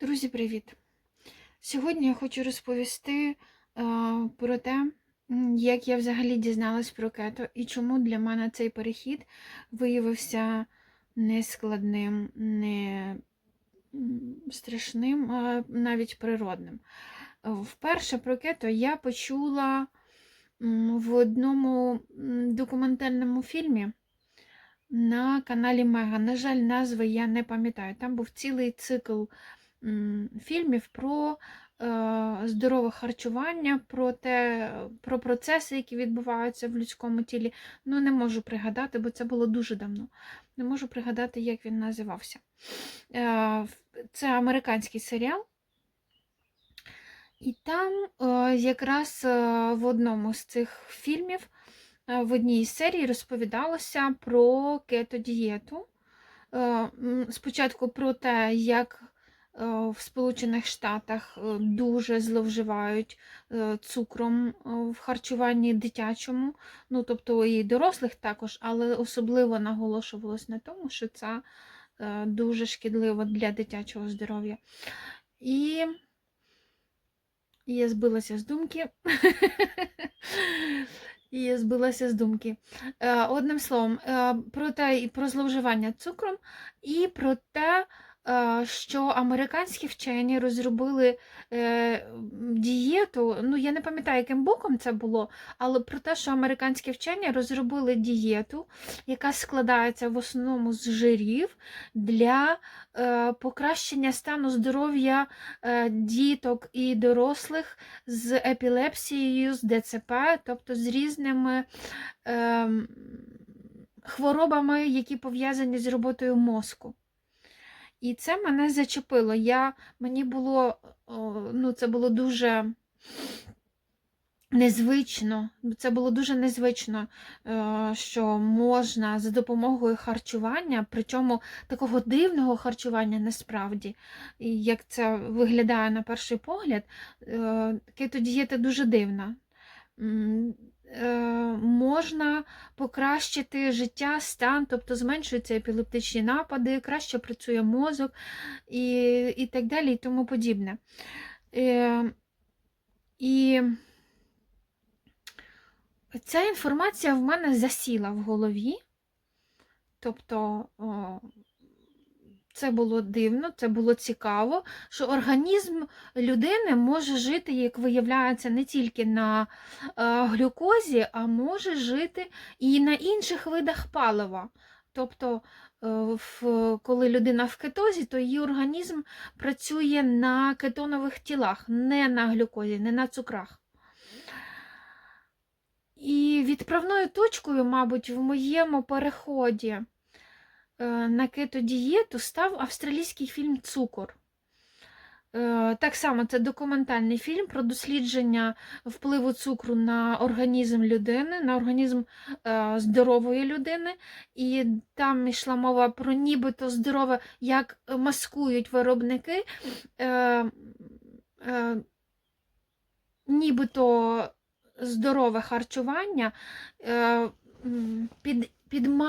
Друзі, привіт! Сьогодні я хочу розповісти е, про те, як я взагалі дізналась про кето і чому для мене цей перехід виявився не складним, не страшним, а навіть природним. Вперше про кето я почула в одному документальному фільмі на каналі Мега. На жаль, назви я не пам'ятаю. Там був цілий цикл фільмів про е, здорове харчування, про те, про процеси, які відбуваються в людському тілі. Ну, не можу пригадати, бо це було дуже давно. Не можу пригадати, як він називався. Е, Це американський серіал. І там е, якраз в одному з цих фільмів, в одній із серій розповідалося про кето-дієту. Спочатку про те, як в Сполучених Штатах е, дуже зловживають е, цукром е, в харчуванні дитячому, ну тобто і дорослих також, але особливо наголошувалось на тому, що це е, дуже шкідливо для дитячого здоров'я. І я збилася з думки. І я збилася з думки. Е, Одним словом, е, про те, і про зловживання цукром, і про те, е, що американські вчені розробили е, дієту. Ну, я не пам'ятаю, яким боком це було, але про те, що американські вчені розробили дієту, яка складається в основному з жирів для е, покращення стану здоров'я е, діток і дорослих з епілепсією, з ДЦП, тобто з різними ем, хворобами, які пов'язані з роботою мозку. І це мене зачепило. Я, мені було, ну, це було дуже незвично. Це було дуже незвично, е, що можна за допомогою харчування, причому такого дивного харчування насправді, як це виглядає на перший погляд, е, кетодієта дуже дивна. Е, Можна покращити життя, стан, тобто зменшуються епілептичні напади, краще працює мозок і, і так далі, і тому подібне. Е, І ця інформація в мене засіла в голові. Тобто це було дивно, це було цікаво, що організм людини може жити, як виявляється, не тільки на е, глюкозі, а може жити і на інших видах палива. Тобто, е, коли людина в кетозі, то її організм працює на кетонових тілах, не на глюкозі, не на цукрах. І відправною точкою, мабуть, в моєму переході на кетодієту став австралійський фільм Цукор. Е, Так само це документальний фільм про дослідження впливу цукру на організм людини, на організм е, здорової людини. І там йшла мова про нібито здорове, як маскують виробники, нібито здорове харчування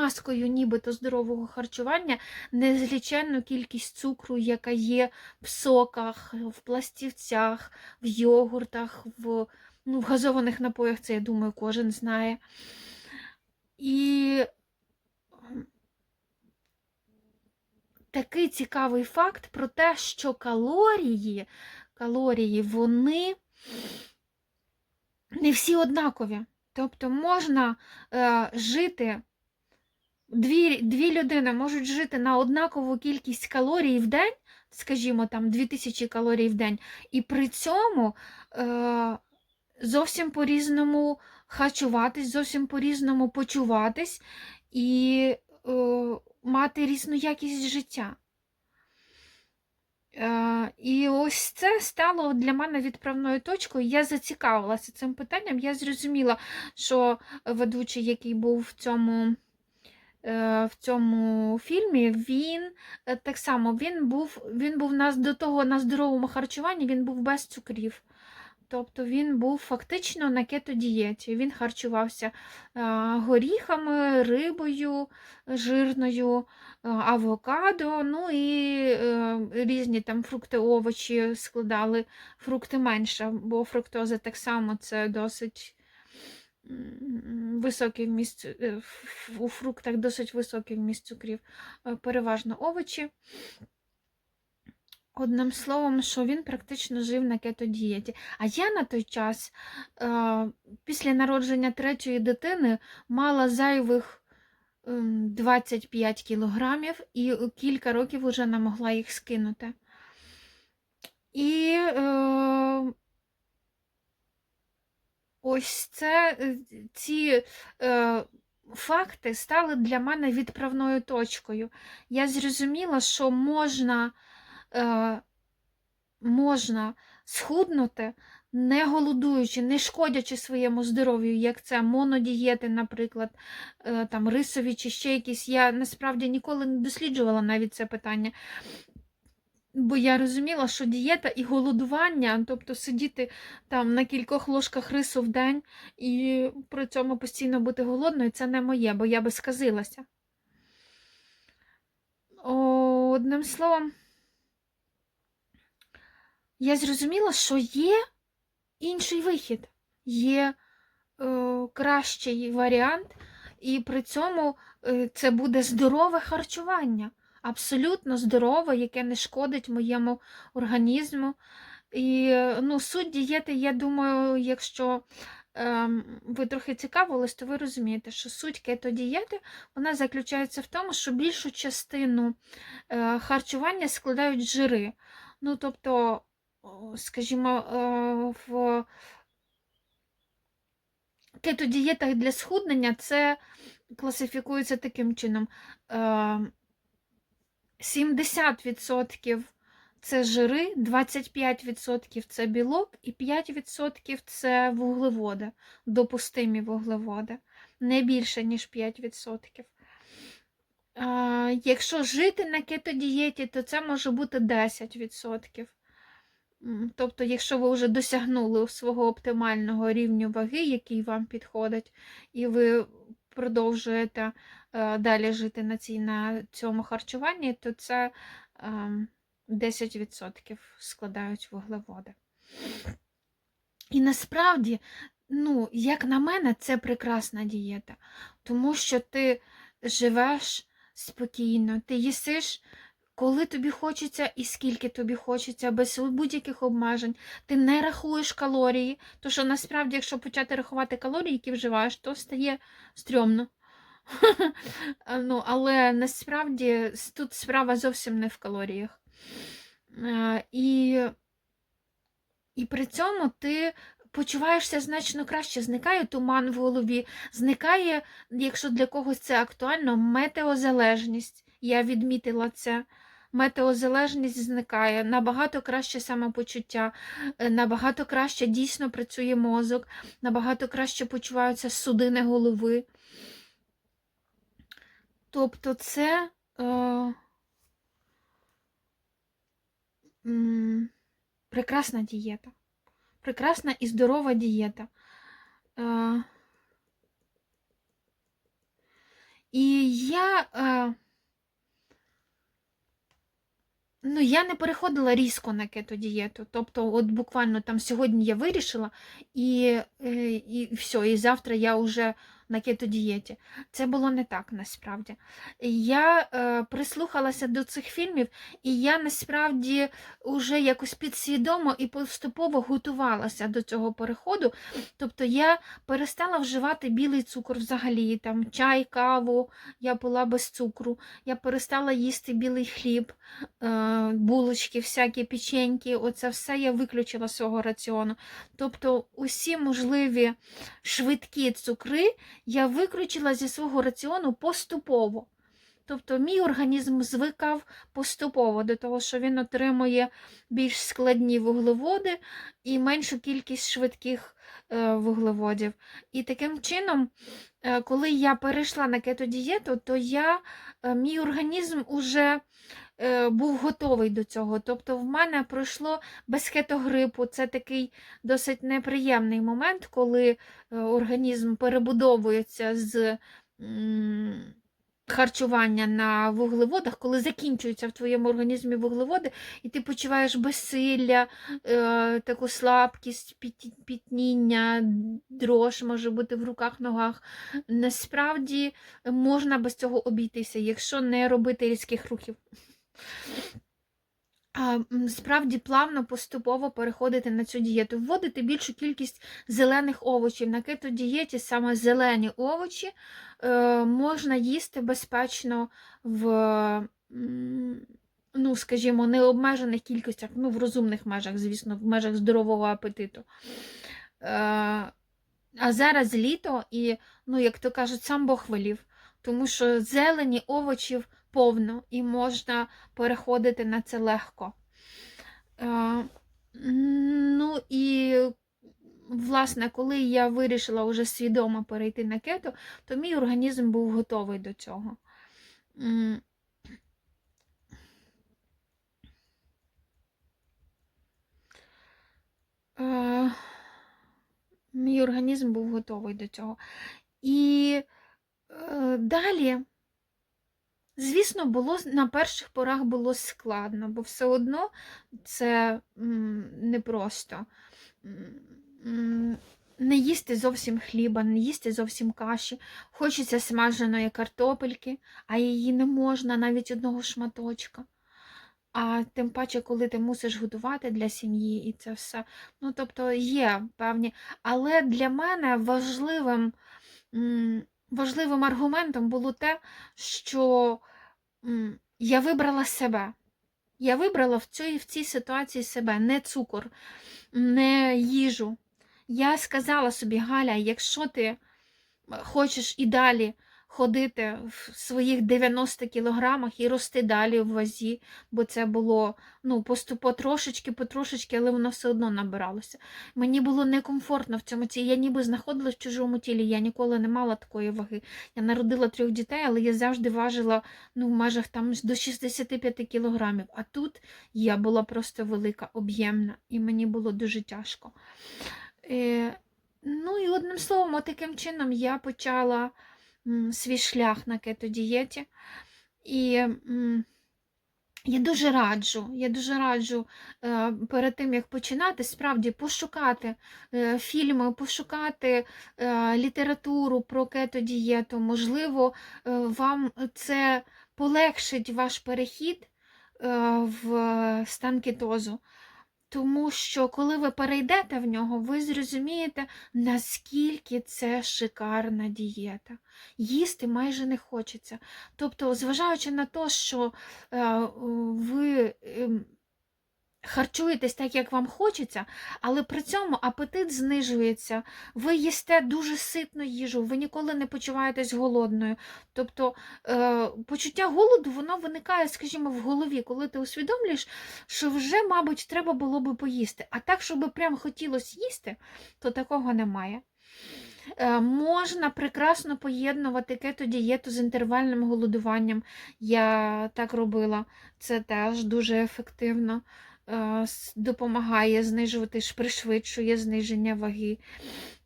маскою нібито здорового харчування незліченну кількість цукру, яка є в соках, в пластівцях, в йогуртах, в, ну, в газованих напоях, це я думаю, кожен знає. І такий цікавий факт про те, що калорії, калорії, вони не всі однакові. Тобто можна е, жити, дві, дві людини можуть жити на однакову кількість калорій в день, скажімо, там 2000 калорій в день, і при цьому е, зовсім по-різному харчуватись, зовсім по-різному почуватись і е, мати різну якість життя. Е, І ось це стало для мене відправною точкою. Я зацікавилася цим питанням. Я зрозуміла, що ведучий, який був в цьому, в цьому фільмі, він е, так само він був, він був на, до того на здоровому харчуванні, він був без цукрів. Тобто він був фактично на кетодієті. Він харчувався горіхами, рибою жирною, авокадо, ну і е, різні там фрукти, овочі складали, фрукти менше, бо фруктоза так само це досить високий вміст, е, у фруктах досить високий вміст цукрів, Е, переважно овочі. Одним словом, що він практично жив на кетодієті. А я на той час, е, після народження третьої дитини, мала зайвих ем, 25 кілограмів і кілька років вже не могла їх скинути. І ось це, е, ці е, факти стали для мене відправною точкою. Я зрозуміла, що можна е, можна схуднути, не голодуючи, не шкодячи своєму здоров'ю, як це монодієти, наприклад, е, там рисові чи ще якісь. Я насправді ніколи не досліджувала навіть це питання. Бо я розуміла, що дієта і голодування, тобто сидіти там на кількох ложках рису в день і при цьому постійно бути голодною, це не моє, бо я би сказилася. Одним словом, я зрозуміла, що є інший вихід, є е, кращий варіант, і при цьому е, це буде здорове харчування, абсолютно здорове, яке не шкодить моєму організму. І ну, суть дієти, я думаю, якщо ем, ви трохи цікавились, то ви розумієте, що суть кетодієти вона заключається в тому, що більшу частину е, харчування складають жири. Ну, тобто, скажімо, е, в кетодієтах для схуднення це класифікується таким чином. Е, 70% це жири, 25% це білок і 5% це вуглеводи, допустимі вуглеводи, не більше, ніж 5%. Якщо жити на кетодієті, то це може бути 10%. Тобто, якщо ви вже досягнули свого оптимального рівню ваги, який вам підходить, і ви продовжуєте далі жити на, цій, на цьому харчуванні, то це ем, 10% складають вуглеводи. І насправді, ну, як на мене, це прекрасна дієта, тому що ти живеш спокійно, ти їсиш, коли тобі хочеться і скільки тобі хочеться, без будь-яких обмежень. Ти не рахуєш калорії, тому що насправді, якщо почати рахувати калорії, які вживаєш, то стає стрьомно. ну, але насправді тут справа зовсім не в калоріях. Е, І, і при цьому ти почуваєшся значно краще. Зникає туман в голові, зникає, якщо для когось це актуально, метеозалежність. Я відмітила це. Метеозалежність зникає, набагато краще самопочуття, е, набагато краще дійсно працює мозок, набагато краще почуваються судини голови. Тобто це е, прекрасна дієта. Прекрасна і здорова дієта. Е, і я, е, ну, я не переходила різко на кетодієту. Тобто, от буквально там сьогодні я вирішила, і, е, і все, і завтра я вже на кетодієті. Це було не так насправді. Я е, прислухалася до цих фільмів, і я насправді вже якось підсвідомо і поступово готувалася до цього переходу. Тобто я перестала вживати білий цукор взагалі, там чай, каву я пила без цукру. Я перестала їсти білий хліб, е, булочки, всякі печеньки. Оце все я виключила з свого раціону. Тобто усі можливі швидкі цукри я виключила зі свого раціону поступово. Тобто мій організм звикав поступово до того, що він отримує більш складні вуглеводи і меншу кількість швидких е, вуглеводів. І таким чином, е, коли я перейшла на кетодієту, то я, е, мій організм уже був готовий до цього. Тобто в мене пройшло без кетогрипу. Це такий досить неприємний момент, коли організм перебудовується з харчування на вуглеводах, коли закінчуються в твоєму організмі вуглеводи, і ти почуваєш безсилля, е, таку слабкість, піт- пітніння, дрож може бути в руках, ногах. Насправді можна без цього обійтися, якщо не робити різких рухів. Справді плавно поступово переходити на цю дієту, вводити більшу кількість зелених овочів. На кетодієті саме зелені овочі можна їсти безпечно в, ну, скажімо, необмежених кількостях, ну, в розумних межах, звісно, в межах здорового апетиту. Е, а зараз літо, і, ну, як то кажуть, сам Бог велів, тому що зелені овочів повно і можна переходити на це легко. Е, ну і, власне, коли я вирішила вже свідомо перейти на кето, то мій організм був готовий до цього. Е, Мій організм був готовий до цього. І е, далі, звісно, було на перших порах було складно, бо все одно це м, непросто. Не їсти зовсім хліба, не їсти зовсім каші. Хочеться смаженої картопельки, а її не можна навіть одного шматочка. А тим паче, коли ти мусиш готувати для сім'ї і це все. Ну, тобто є певні. Але для мене важливим, важливим аргументом було те, що я вибрала себе. Я вибрала в цій, в цій ситуації себе, не цукор, не їжу. Я сказала собі, Галя, якщо ти хочеш і далі ходити в своїх 90 кілограмах і рости далі в вазі, бо це було ну, потрошечки, потрошечки, але воно все одно набиралося. Мені було некомфортно в цьому тілі. Я ніби знаходилась в чужому тілі. Я ніколи не мала такої ваги. Я народила трьох дітей, але я завжди важила ну, в межах там до 65 кілограмів. А тут я була просто велика, об'ємна, і мені було дуже тяжко. Е, ну і одним словом, таким чином я почала свій шлях на кетодієті. І я дуже раджу, я дуже раджу е, перед тим, як починати, справді пошукати е, фільми, пошукати літературу про кетодієту. Можливо, вам це полегшить ваш перехід в стан кетозу. Тому що, коли ви перейдете в нього, ви зрозумієте, наскільки це шикарна дієта. Їсти майже не хочеться. Тобто, зважаючи на те, що е, ви ем, харчуєтесь так, як вам хочеться, але при цьому апетит знижується, ви їсте дуже ситну їжу, ви ніколи не почуваєтесь голодною. Тобто е, почуття голоду воно виникає, скажімо, в голові, коли ти усвідомлюєш, що вже, мабуть, треба було би поїсти. А так, щоб прям хотілося їсти, то такого немає. Е, Можна прекрасно поєднувати кетодієту з інтервальним голодуванням. Я так робила. Це теж дуже ефективно допомагає знижувати, пришвидшує зниження ваги.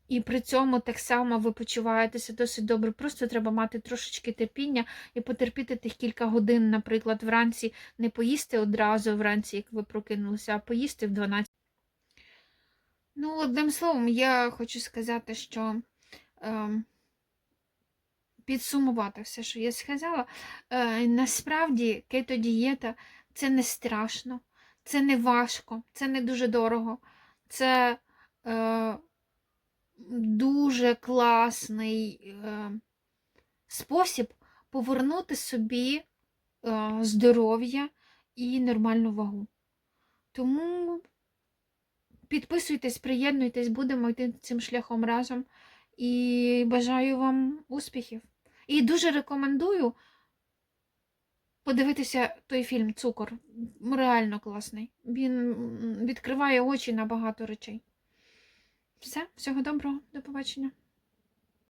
І при цьому так само ви почуваєтеся досить добре. Просто треба мати трошечки терпіння і потерпіти тих кілька годин, наприклад, вранці не поїсти одразу вранці, як ви прокинулися, а поїсти в 12. Ну, одним словом, я хочу сказати, що ем, підсумувати все, що я сказала. Е, насправді кетодієта це не страшно, це не важко, це не дуже дорого. Це е, дуже класний е, спосіб повернути собі е, здоров'я і нормальну вагу. Тому підписуйтесь, приєднуйтесь, будемо йти цим шляхом разом. І бажаю вам успіхів. І дуже рекомендую подивитися той фільм Цукор. Реально класний. Він відкриває очі на багато речей. Все, всього доброго, до побачення.